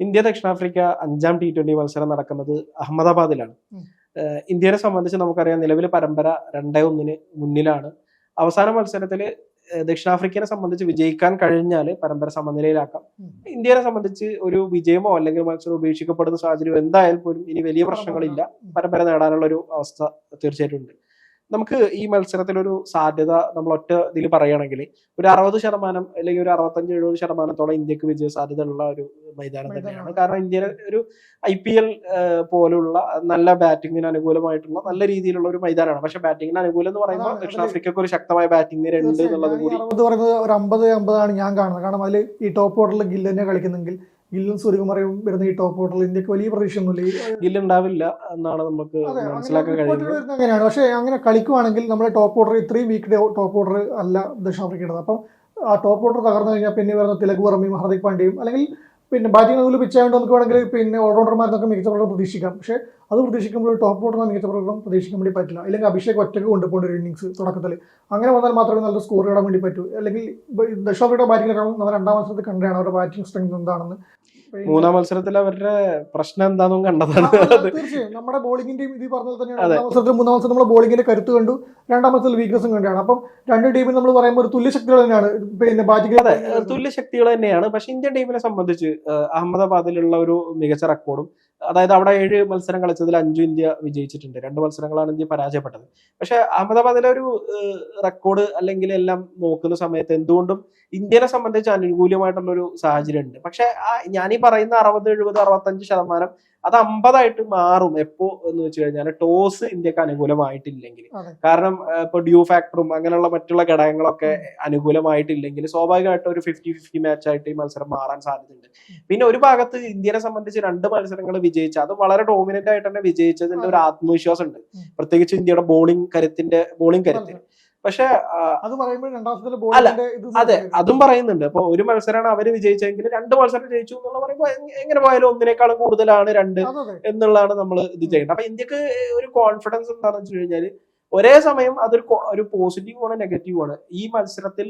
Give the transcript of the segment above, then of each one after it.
India ദക്ഷിണാഫ്രിക്ക അഞ്ചാം T twenty മത്സരം നടക്കുന്നത് അഹമ്മദാബാദിലാണ്. ഇന്ത്യനെ ഇന്ത്യയെ സംബന്ധിച്ച് നമുക്കറിയാം നിലവിൽ പരമ്പര രണ്ടേ ഒന്നിന് മുന്നിലാണ്. അവസാന മത്സരത്തിൽ ദക്ഷിണാഫ്രിക്കനെ സംബന്ധിച്ച് വിജയിക്കാൻ കഴിഞ്ഞാൽ പരമ്പര സമനിലയിലാക്കാം. ഇന്ത്യനെ ഇന്ത്യയെ സംബന്ധിച്ച് ഒരു വിജയമോ അല്ലെങ്കിൽ മത്സരം ഉപേക്ഷിക്കപ്പെടുന്ന സാഹചര്യം എന്തായാലും പോലും ഇനി വലിയ പ്രശ്നങ്ങളില്ല. പരമ്പര നേടാനുള്ള ഒരു അവസ്ഥ തീർച്ചയായിട്ടും ഉണ്ട്. നമുക്ക് ഈ മത്സരത്തിലൊരു സാധ്യത നമ്മൾ ഒറ്റ ഇതിൽ പറയുകയാണെങ്കിൽ ഒരു അറുപത് ശതമാനം അല്ലെങ്കിൽ ഒരു അറുപത്തഞ്ച് എഴുപത് ശതമാനത്തോളം ഇന്ത്യയ്ക്ക് വിജയ സാധ്യത ഉള്ള ഒരു മൈതാനം തന്നെയാണ്. കാരണം ഇന്ത്യയിലെ ഒരു ഐ പി എൽ പോലുള്ള നല്ല ബാറ്റിങ്ങിന് അനുകൂലമായിട്ടുള്ള നല്ല രീതിയിലുള്ള ഒരു മൈതാനമാണ്. പക്ഷെ ബാറ്റിങ്ങിന് അനുകൂലം എന്ന് പറയുമ്പോൾ ദക്ഷിണാഫ്രിക്കയ്ക്ക് ദക്ഷിണാഫ്രിക്കക്ക് ഒരു ശക്തമായ ബാറ്റിംഗ് നിര ഉണ്ട് എന്നുള്ളത് കൂടി പറയുന്നത് ഒരു അമ്പത് അമ്പതാണ് ഞാൻ കാണുന്നത്. കാരണം അതിൽ ഈ ടോപ്പ് ഓർഡറിൽ ഗില്ലെന്നെ കളിക്കുന്നെങ്കിൽ ഗില്ലും സൂര്യകുമാറിയും വരുന്ന ഈ ടോപ്പ് ഓർഡർ ഇന്ത്യയ്ക്ക് വലിയ പ്രതീക്ഷയൊന്നുമില്ല. ഗില്ലുണ്ടാവില്ല എന്നാണ് നമുക്ക് മനസ്സിലാക്കാൻ കഴിയുന്നത്. അങ്ങനെയാണ്. പക്ഷേ അങ്ങനെ കളിക്കുവാണെങ്കിൽ നമ്മുടെ ടോപ്പ് ഓർഡർ ഇത്രയും വീക്ക് ടോപ്പ് ഓർഡർ അല്ല ദക്ഷിണാഫ്രിക്കയുടെ അപ്പം ആ ടോപ്പ് ഓർഡർ തകർന്നു കഴിഞ്ഞാൽ പിന്നെ വരുന്ന തിലക് വർമ്മയും ഹർദിക് പാണ്ഡ്യയും അല്ലെങ്കിൽ പിന്നെ ബാറ്റിംഗ് അതുപോലെ പിച്ചായതുകൊണ്ട് നമുക്ക് വേണമെങ്കിൽ പിന്നെ ഓൾറൗണ്ടർമാർക്കൊക്കെ മികച്ച പ്രകടനം പ്രതീക്ഷിക്കാം. പക്ഷേ അത് പ്രതീക്ഷിക്കുമ്പോൾ ടോപ്പ് ഓർഡറിന് മികച്ച പ്രകടനം പ്രതീക്ഷിക്കാൻ വേണ്ടി പറ്റില്ല. അല്ലെങ്കിൽ അഭിഷേക് ഒറ്റയ്ക്ക് കൊണ്ടുപോകേണ്ട ഒരു ഇന്നിങ്സ് തുടക്കത്തിൽ. അങ്ങനെ വന്നാൽ മാത്രമേ നല്ല സ്കോർ ഇടാൻ വേണ്ടി പറ്റൂ. അല്ലെങ്കിൽ ദക്ഷോഫയുടെ ബാറ്റിംഗിലൊക്കെ നമ്മൾ രണ്ടാം മത്സരത്തിൽ കണ്ടാണ് അവരുടെ ബാറ്റിംഗ് സ്ട്രെങ്ത് എന്താണെന്ന്. മൂന്നാം മത്സരത്തിൽ അവരുടെ പ്രശ്നം എന്താണെന്നും കണ്ടതാണ്. തീർച്ചയായും. നമ്മുടെ ബോളിംഗിന്റെയും ഇത് പറഞ്ഞത് തന്നെയാണ്. മത്സരത്തിൽ മൂന്നാം മത്സരം നമ്മൾ ബോളിംഗിന്റെ കരുത്ത് കണ്ടു. രണ്ടാം മത്സരത്തിൽ വീക്ക്നസും കണ്ടാണ് അപ്പം രണ്ട് ടീമിൽ നമ്മൾ പറയുമ്പോൾ ഒരു തുല്യ ശക്തികൾ തന്നെയാണ്. പിന്നെ ബാറ്റിംഗ് തുല്യ ശക്തികൾ തന്നെയാണ്. പക്ഷെ ഇന്ത്യൻ ടീമിനെ സംബന്ധിച്ച് അഹമ്മദാബാദിലുള്ള ഒരു മികച്ച റെക്കോർഡും അതായത് അവിടെ ഏഴ് മത്സരം കളിച്ചതിൽ അഞ്ചു ഇന്ത്യ വിജയിച്ചിട്ടുണ്ട്. രണ്ട് മത്സരങ്ങളാണ് ഇന്ത്യ പരാജയപ്പെട്ടത്. പക്ഷെ അഹമ്മദാബാദിലെ ഒരു റെക്കോർഡ് അല്ലെങ്കിൽ എല്ലാം നോക്കുന്ന സമയത്ത് എന്തുകൊണ്ടും ഇന്ത്യനെ സംബന്ധിച്ച് അനുകൂലമായിട്ടുള്ള ഒരു സാഹചര്യം ഉണ്ട് പക്ഷെ ഞാൻ ഈ പറയുന്ന അറുപത് എഴുപത് അറുപത്തഞ്ച് ശതമാനം അത് അമ്പതായിട്ട് മാറും. എപ്പോ എന്ന് വെച്ച് കഴിഞ്ഞാൽ ടോസ് ഇന്ത്യയ്ക്ക് അനുകൂലമായിട്ടില്ലെങ്കിൽ. കാരണം ഇപ്പൊ ഡ്യൂ ഫാക്ടറും അങ്ങനെയുള്ള മറ്റുള്ള ഘടകങ്ങളൊക്കെ അനുകൂലമായിട്ടില്ലെങ്കിൽ സ്വാഭാവികമായിട്ട് ഒരു ഫിഫ്റ്റി ഫിഫ്റ്റി മാച്ച് ആയിട്ട് ഈ മത്സരം മാറാൻ സാധ്യതയുണ്ട്. പിന്നെ ഒരു ഭാഗത്ത് ഇന്ത്യനെ സംബന്ധിച്ച് രണ്ട് മത്സരങ്ങൾ വിജയിച്ച അത് വളരെ ഡോമിനന്റ് ആയിട്ട് തന്നെ വിജയിച്ചതിന്റെ ഒരു ആത്മവിശ്വാസം ഉണ്ട് പ്രത്യേകിച്ച് ഇന്ത്യയുടെ ബോളിംഗ് കരുത്തിന്റെ ബോളിംഗ് കരുത്തിന് പക്ഷെ അത് പറയുമ്പോൾ രണ്ടാം അല്ല, അതെ അതും പറയുന്നുണ്ട്. അപ്പൊ ഒരു മത്സരമാണ് അവർ വിജയിച്ചെങ്കിൽ രണ്ട് മത്സരം ജയിച്ചു എന്നുള്ള പറയുമ്പോൾ എങ്ങനെ പോയാലും ഒന്നിനേക്കാളും കൂടുതലാണ് രണ്ട്. എന്നുള്ളതാണ് നമ്മൾ ഇത് ചെയ്യേണ്ടത്. അപ്പൊ ഇന്ത്യയ്ക്ക് ഒരു കോൺഫിഡൻസ് എന്താണെന്ന് വെച്ച് കഴിഞ്ഞാൽ ഒരേ സമയം അതൊരു ഒരു പോസിറ്റീവ് ആണ് നെഗറ്റീവ് ആണ്. ഈ മത്സരത്തിൽ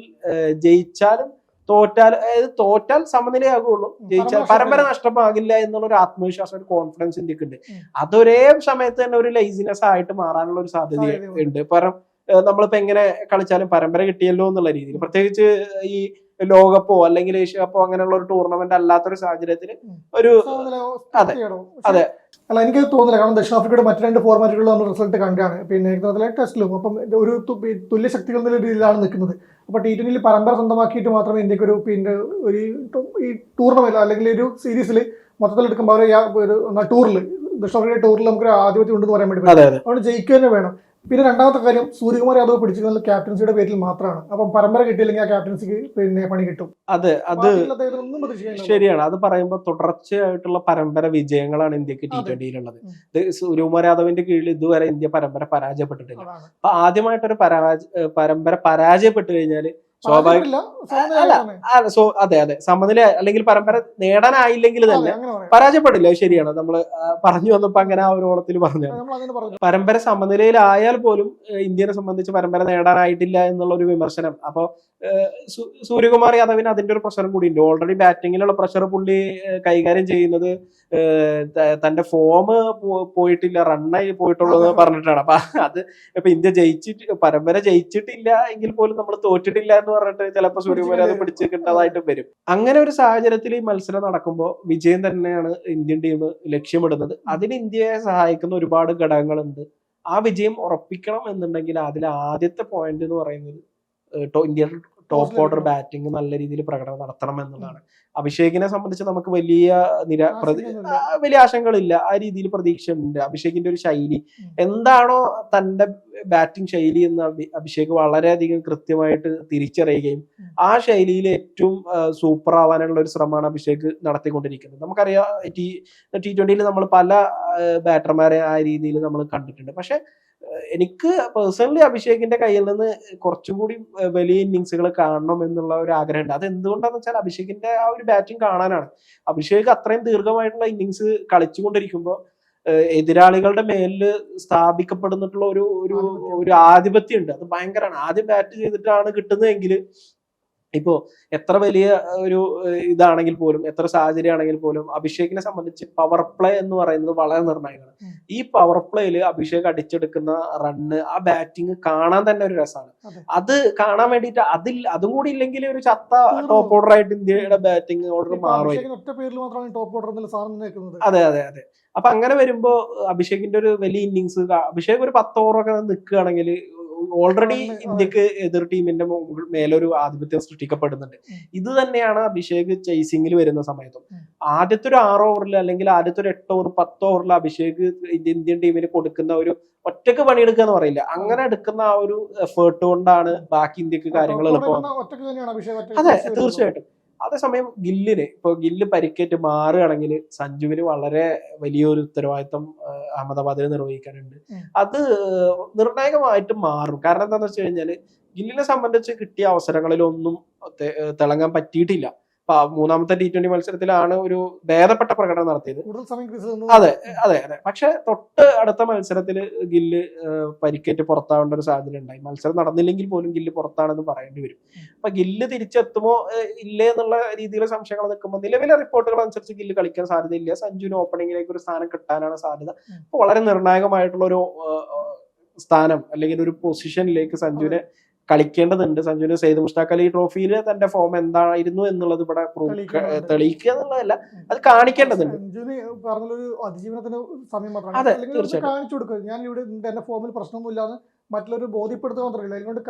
ജയിച്ചാലും തോറ്റാൽ അതായത് തോറ്റാൽ സമനിലയാകുള്ളൂ. ജയിച്ചാൽ പരമ്പര നഷ്ടമാകില്ല എന്നുള്ള ഒരു ആത്മവിശ്വാസം ഒരു കോൺഫിഡൻസ് ഇന്ത്യയ്ക്ക് ഉണ്ട്. അതൊരേ സമയത്ത് തന്നെ ഒരു ലൈസിനെസ് ആയിട്ട് മാറാനുള്ള ഒരു സാധ്യത ഉണ്ട്. കാരണം ഏഹ്, നമ്മളിപ്പോ എങ്ങനെ കളിച്ചാലും പരമ്പര കിട്ടിയല്ലോ എന്നുള്ള രീതിയിൽ. പ്രത്യേകിച്ച് ഈ ലോകകപ്പോ അല്ലെങ്കിൽ ഏഷ്യ കപ്പോ അങ്ങനെയുള്ള ഒരു ടൂർണമെന്റ് അല്ലാത്തൊരു സാഹചര്യത്തിൽ. ഒരു അതെ. അതെ. അല്ല എനിക്ക് തോന്നുന്നില്ല കാരണം ദക്ഷിണാഫ്രിക്കയുടെ മറ്റു രണ്ട് ഫോർമാറ്റുകളിൽ നമ്മൾ റിസൾട്ട് കണ്ടാണ് പിന്നെ ടെസ്റ്റിലും അപ്പം ഒരു തുല്യ ശക്തികൾ എന്നുള്ള രീതിയിലാണ് നിൽക്കുന്നത്. അപ്പൊ ടി ട്വന്റിയിൽ പരമ്പര സ്വന്തമാക്കിയിട്ട് മാത്രമേ ഇന്ത്യയ്ക്ക് ഒരു പിന്നെ ഒരു ഈ ടൂർണമെന്റ് അല്ലെങ്കിൽ ഒരു സീരീസിൽ മൊത്തത്തിൽ എടുക്കുമ്പോൾ ഒരു ടൂറിൽ ദക്ഷിണാഫ്രിക്കയുടെ ടൂറിൽ നമുക്ക് ഒരു ആധിപത്യം ഉണ്ടെന്ന് പറയാൻ വേണ്ടി പറ്റും. അതെ അതെ. അതുകൊണ്ട് ജയിക്കുക തന്നെ വേണം. പിന്നെ രണ്ടാമത്തെ കാര്യം സൂര്യകുമാർ യാദവ് പിടിച്ചിരുന്നത് ക്യാപ്റ്റൻസിയുടെ പേരിൽ മാത്രമാണ് അപ്പം പരമ്പര കിട്ടിയില്ലെങ്കിൽ ആ ക്യാപ്റ്റൻസിക്ക് പിന്നെ പണി കിട്ടും അതെ അത്. ശരിയാണ് അത് പറയുമ്പോൾ തുടർച്ചയായിട്ടുള്ള പരമ്പര വിജയങ്ങളാണ് ഇന്ത്യയ്ക്ക് ടി. ട്വന്റിയിലുള്ളത്. ഇത് സൂര്യകുമാർ യാദവിന്റെ കീഴിൽ ഇതുവരെ ഇന്ത്യ പരമ്പര പരാജയപ്പെട്ടിട്ടില്ല. അപ്പൊ ആദ്യമായിട്ടൊരു പരാജ പരമ്പര പരാജയപ്പെട്ടു കഴിഞ്ഞാൽ സ്വാഭാവിക സോ അതെ അതെ. സമനില അല്ലെങ്കിൽ പരമ്പര നേടാനായില്ലെങ്കിൽ തന്നെ. പരാജയപ്പെടില്ല ശരിയാണ്. നമ്മൾ പറഞ്ഞു വന്നപ്പോ അങ്ങനെ ആ ഒരു ഓളത്തിൽ പറഞ്ഞു. പരമ്പര സമനിലയിലായാൽ പോലും ഇന്ത്യനെ സംബന്ധിച്ച് പരമ്പര നേടാനായിട്ടില്ല എന്നുള്ള ഒരു വിമർശനം. അപ്പൊ സൂര്യകുമാർ യാദവിന് അതിന്റെ ഒരു പ്രശ്നം കൂടി ഉണ്ട് ഓൾറെഡി ബാറ്റിങ്ങിലുള്ള പ്രഷർ പുള്ളി കൈകാര്യം ചെയ്യുന്നത് തന്റെ ഫോം പോയിട്ടില്ല റണ്ണായി പോയിട്ടുള്ളത് പറഞ്ഞിട്ടാണ്. അപ്പൊ അത് ഇപ്പൊ ഇന്ത്യ ജയിച്ചിട്ട് പരമ്പര ജയിച്ചിട്ടില്ല എങ്കിൽ പോലും നമ്മൾ തോറ്റിട്ടില്ല എന്ന് പറഞ്ഞിട്ട് ചിലപ്പോൾ സൂര്യകുമാർ അത് പിടിച്ചിട്ടുണ്ടാതായിട്ടും വരും. അങ്ങനെ ഒരു സാഹചര്യത്തിൽ ഈ മത്സരം നടക്കുമ്പോൾ വിജയം തന്നെയാണ് ഇന്ത്യൻ ടീം ലക്ഷ്യമിടുന്നത്. അതിന് ഇന്ത്യയെ സഹായിക്കുന്ന ഒരുപാട് ഘടകങ്ങളുണ്ട്. ആ വിജയം ഉറപ്പിക്കണം എന്നുണ്ടെങ്കിൽ അതിൽ ആദ്യത്തെ പോയിന്റ് എന്ന് പറയുന്നത് ഇന്ത്യയുടെ ടോപ്പ് ഓർഡർ ബാറ്റിംഗ് നല്ല രീതിയിൽ പ്രകടനം നടത്തണം എന്നുള്ളതാണ്. അഭിഷേകിനെ സംബന്ധിച്ച് നമുക്ക് വലിയ നിര വലിയ ആശങ്കകളില്ല. ആ രീതിയിൽ പ്രതീക്ഷയുണ്ട്. അഭിഷേകിന്റെ ഒരു ശൈലി. എന്താണോ തന്റെ ബാറ്റിംഗ് ശൈലി എന്ന് അഭി- അഭിഷേക് വളരെയധികം കൃത്യമായിട്ട് തിരിച്ചറിയുകയും ആ ശൈലിയിൽ ഏറ്റവും സൂപ്പർ ആവാനുള്ള ഒരു ശ്രമമാണ് അഭിഷേക് നടത്തിക്കൊണ്ടിരിക്കുന്നത്. നമുക്കറിയാം ടി ടി ട്വന്റിയിൽ നമ്മൾ പല ബാറ്റർമാരെ ആ രീതിയിൽ നമ്മൾ കണ്ടിട്ടുണ്ട്. പക്ഷെ എനിക്ക് പേഴ്സണലി അഭിഷേകിന്റെ കയ്യിൽ നിന്ന് കുറച്ചും കൂടി വലിയ ഇന്നിങ്സുകൾ കാണണം എന്നുള്ള ഒരു ആഗ്രഹമുണ്ട്. അത് എന്തുകൊണ്ടാണെന്ന് വെച്ചാൽ അഭിഷേകിന്റെ ആ ഒരു ബാറ്റിംഗ് കാണാനാണ്. അഭിഷേക് അത്രയും ദീർഘമായിട്ടുള്ള ഇന്നിങ്സ് കളിച്ചുകൊണ്ടിരിക്കുമ്പോൾ എതിരാളികളുടെ മേലിൽ സ്ഥാപിക്കപ്പെടുന്നിട്ടുള്ള ഒരു. ഒരു ആധിപത്യം. ഉണ്ട് അത് ഭയങ്കരമാണ്. ആദ്യം ബാറ്റ് ചെയ്തിട്ടാണ് കിട്ടുന്നതെങ്കിൽ ഇപ്പോ എത്ര വലിയ ഒരു ഇതാണെങ്കിൽ പോലും എത്ര സാഹചര്യം ആണെങ്കിൽ പോലും അഭിഷേകിനെ സംബന്ധിച്ച് പവർ പ്ലേ എന്ന് പറയുന്നത് വളരെ നിർണായകമാണ്. ഈ പവർ പ്ലേയിൽ അഭിഷേക് അടിച്ചെടുക്കുന്ന റണ്ണ് ആ ബാറ്റിംഗ് കാണാൻ തന്നെ ഒരു രസമാണ്. അത്. കാണാൻ വേണ്ടിയിട്ട് അതിൽ അതും കൂടി ഇല്ലെങ്കിൽ ഒരു ചത്ത. ടോപ്പ് ഓർഡർ ആയിട്ട് ഇന്ത്യയുടെ ബാറ്റിംഗ് ഓർഡർ മാറും അതെ അതെ അതെ. അപ്പൊ അങ്ങനെ വരുമ്പോ അഭിഷേകിന്റെ ഒരു വലിയ ഇന്നിങ്സ് അഭിഷേക് ഒരു പത്ത് ഓവറൊക്കെ നിൽക്കുകയാണെങ്കിൽ ഓൾറെഡി ഇന്ത്യയ്ക്ക് എതിർ ടീമിന്റെ മേലൊരു ആധിപത്യം സൃഷ്ടിക്കപ്പെടുന്നുണ്ട്. ഇത് തന്നെയാണ് അഭിഷേക് ചേസിംഗിൽ വരുന്ന സമയത്തും. ആദ്യത്തെ ഒരു ആറ് ഓവറിൽ അല്ലെങ്കിൽ ആദ്യത്തെ ഒരു എട്ട് ഓവർ പത്ത് ഓവറിൽ അഭിഷേക് ഇന്ത്യൻ ടീമിന് കൊടുക്കുന്ന ഒരു ഒറ്റയ്ക്ക് പണിയെടുക്കുക എന്ന് പറയില്ല. അങ്ങനെ എടുക്കുന്ന ആ ഒരു എഫേർട്ട് കൊണ്ടാണ് ബാക്കി ഇന്ത്യയ്ക്ക് കാര്യങ്ങൾ എളുപ്പം. അതെ തീർച്ചയായിട്ടും. അതേസമയം ഗില്ലിന് ഇപ്പൊ ഗില്ല് പരിക്കേറ്റ് മാറുകയാണെങ്കിൽ സഞ്ജുവിന് വളരെ വലിയൊരു ഉത്തരവാദിത്തം അഹമ്മദാബാദിൽ നിർവഹിക്കാനുണ്ട്. അത് നിർണായകമായിട്ട് മാറും. കാരണം എന്താണെന്ന് വെച്ച് കഴിഞ്ഞാൽ ഗില്ലിനെ സംബന്ധിച്ച് കിട്ടിയ അവസരങ്ങളിലൊന്നും തിളങ്ങാൻ പറ്റിയിട്ടില്ല. മൂന്നാമത്തെ ടി ട്വന്റി മത്സരത്തിലാണ് ഒരു ഭേദപ്പെട്ട പ്രകടനം നടത്തിയത്. അതെ അതെ അതെ. പക്ഷെ തൊട്ട് അടുത്ത മത്സരത്തിൽ ഗില്ല് പരിക്കേറ്റ് പുറത്താവേണ്ട ഒരു സാധ്യത ഉണ്ടായി. മത്സരം നടന്നില്ലെങ്കിൽ പോലും ഗില്ല് പുറത്താണെന്ന് പറയേണ്ടി വരും. അപ്പൊ ഗില്ല് തിരിച്ചെത്തുമോ ഇല്ലേ എന്നുള്ള രീതിയിലെ സംശയങ്ങൾ നിൽക്കുമ്പോൾ നിലവിലെ റിപ്പോർട്ടുകൾ അനുസരിച്ച് ഗില്ല് കളിക്കാൻ സാധ്യതയില്ല. സഞ്ജുവിന് ഓപ്പണിംഗിലേക്ക് ഒരു സ്ഥാനം കിട്ടാനാണ് സാധ്യത. വളരെ നിർണായകമായിട്ടുള്ള ഒരു സ്ഥാനം അല്ലെങ്കിൽ ഒരു പൊസിഷനിലേക്ക് സഞ്ജുവിനെ കളിക്കേണ്ടതുണ്ട്. സഞ്ജുവിന് സെയ്ദ് മുഷ്താഖ് അലി ട്രോഫിയിൽ തന്റെ ഫോം എന്തായിരുന്നു എന്നുള്ളത് ഇവിടെ. തെളിയിക്കുക എന്നുള്ളതല്ല. അത് കാണിക്കേണ്ടതുണ്ട്. പറഞ്ഞൊരു അതിജീവനത്തിന്റെ സമയം മാത്രമാണ് അതെ, തീർച്ചയായിട്ടും. കാണിച്ചു കൊടുക്കുക ഞാൻ ഇവിടെ എന്റെ ഫോമിൽ പ്രശ്നമൊന്നുമില്ലാന്ന് മറ്റുള്ളവർ ബോധ്യപ്പെടുത്തുക മാത്രമല്ല അതുകൊണ്ട്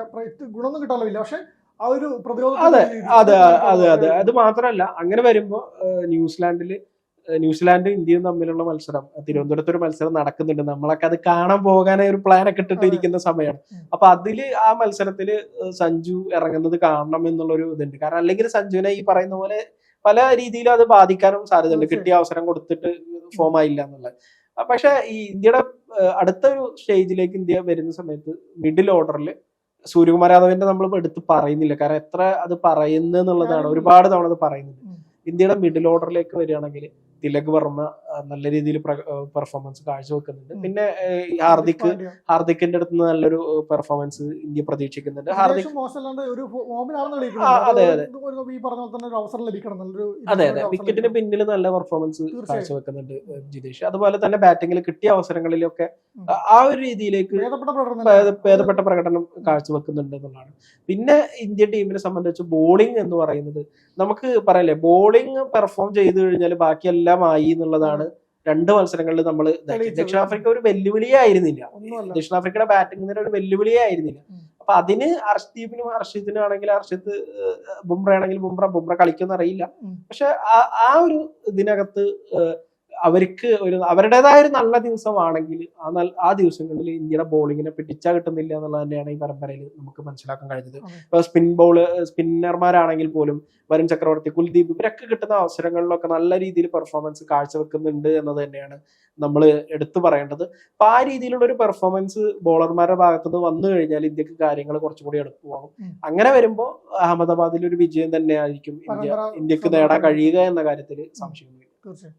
ഗുണമൊന്നും കിട്ടാനില്ല പക്ഷെ ആ ഒരു പ്രതിരോധ അതെ അതെ അതെ അതെ. അത് മാത്രമല്ല അങ്ങനെ വരുമ്പോ ഏഹ്, ന്യൂസിലാൻഡിൽ ഏഹ്, ന്യൂസിലാൻഡ് ഇന്ത്യയും തമ്മിലുള്ള മത്സരം തിരുവനന്തപുരത്ത് ഒരു മത്സരം നടക്കുന്നുണ്ട്. നമ്മളൊക്കെ അത് കാണാൻ പോകാനായി ഒരു പ്ലാൻ ഒക്കെ ഇട്ടിട്ട് അതെ. ഇരിക്കുന്ന സമയമാണ്. അപ്പൊ അതിൽ ആ മത്സരത്തിൽ സഞ്ജു ഇറങ്ങുന്നത് കാണണം എന്നുള്ള ഒരു ഇതുണ്ട്. കാരണം അല്ലെങ്കിൽ സഞ്ജുവിനെ ഈ പറയുന്ന പോലെ പല രീതിയിലും അത് ബാധിക്കാനും സാധ്യതയുണ്ട്. കിട്ടിയ അവസരം കൊടുത്തിട്ട് ഫോം ആയില്ല എന്നുള്ളത്. പക്ഷെ ഈ ഇന്ത്യയുടെ അടുത്ത ഒരു സ്റ്റേജിലേക്ക് ഇന്ത്യ വരുന്ന സമയത്ത് മിഡിൽ ഓർഡറിൽ സൂര്യകുമാർ യാദവിന്റെ നമ്മൾ എടുത്ത് പറയുന്നില്ല. കാരണം എത്ര അത് പറയുന്നു എന്നുള്ളതാണ്. ഒരുപാട് തവണ അത് പറയുന്നത്. ഇന്ത്യയുടെ മിഡിൽ ഓർഡറിലേക്ക് വരികയാണെങ്കിൽ തിലക് വർമ്മ നല്ല രീതിയിൽ പെർഫോമൻസ് കാഴ്ചവെക്കുന്നുണ്ട്. പിന്നെ ഹാർദിക് ഹാർദിക്കിന്റെ അടുത്ത് നിന്ന് നല്ലൊരു പെർഫോമൻസ് ഇന്ത്യ പ്രതീക്ഷിക്കുന്നുണ്ട്. ഹാർദിക് അതെ, അത്. അതെ അതെ. വിക്കറ്റിന് പിന്നിൽ നല്ല പെർഫോമൻസ് കാഴ്ച കാഴ്ചവെക്കുന്നുണ്ട് ജിതേഷ്. അതുപോലെ തന്നെ ബാറ്റിംഗിൽ കിട്ടിയ അവസരങ്ങളിലൊക്കെ. ആ- ഒരു രീതിയിലേക്ക് ഭേദപ്പെട്ട പ്രകടനം കാഴ്ചവെക്കുന്നുണ്ട് എന്നുള്ളതാണ്. പിന്നെ ഇന്ത്യൻ ടീമിനെ സംബന്ധിച്ച് ബോളിംഗ് എന്ന് പറയുന്നത് നമുക്ക് പറയല്ലേ ബോളിംഗ് പെർഫോം ചെയ്തു കഴിഞ്ഞാൽ ബാക്കിയെല്ലാം ആയി എന്നുള്ളതാണ് രണ്ട് മത്സരങ്ങളിൽ നമ്മൾ ദക്ഷിണാഫ്രിക്ക ഒരു വെല്ലുവിളിയേ ആയിരുന്നില്ല. ദക്ഷിണാഫ്രിക്കയുടെ ബാറ്റിംഗ് നിര ഒരു വെല്ലുവിളിയേ ആയിരുന്നില്ല. അപ്പൊ അതിന് അർഷ്ദീപിനും അർഷിദിനും ആണെങ്കിൽ അർഷിദ് ബുംറ ആണെങ്കിൽ ബുംറ ബുംറ കളിക്കുമെന്ന് അറിയില്ല. പക്ഷെ ആ- ഒരു ഇതിനകത്ത് അവർക്ക് ഒരു അവരുടേതായ ഒരു നല്ല ദിവസമാണെങ്കിൽ ആ നല്ല ആ ദിവസങ്ങളിൽ ഇന്ത്യയുടെ ബോളിങ്ങിനെ പിടിച്ചാ കിട്ടുന്നില്ല എന്നുള്ളത് തന്നെയാണ് ഈ പരമ്പരയിൽ നമുക്ക് മനസ്സിലാക്കാൻ കഴിഞ്ഞത്. ഇപ്പൊ സ്പിൻ ബോൾ സ്പിന്നർമാരാണെങ്കിൽ പോലും വരുൺ ചക്രവർത്തി കുൽദീപ് ഇവരൊക്കെ കിട്ടുന്ന അവസരങ്ങളിലൊക്കെ നല്ല രീതിയിൽ പെർഫോമൻസ് കാഴ്ചവെക്കുന്നുണ്ട് എന്നത് തന്നെയാണ് നമ്മൾ എടുത്തു പറയേണ്ടത്. അപ്പൊ ആ രീതിയിലുള്ള ഒരു പെർഫോമൻസ് ബോളർമാരുടെ ഭാഗത്തു നിന്ന് വന്നു കഴിഞ്ഞാൽ ഇന്ത്യയ്ക്ക് കാര്യങ്ങൾ കുറച്ചുകൂടി എളുപ്പമാകും അങ്ങനെ വരുമ്പോൾ അഹമ്മദാബാദിൽ ഒരു വിജയം തന്നെയായിരിക്കും ഇന്ത്യ ഇന്ത്യയ്ക്ക് നേടാൻ കഴിയുക എന്ന കാര്യത്തിൽ സംശയമില്ല തീർച്ചയായും.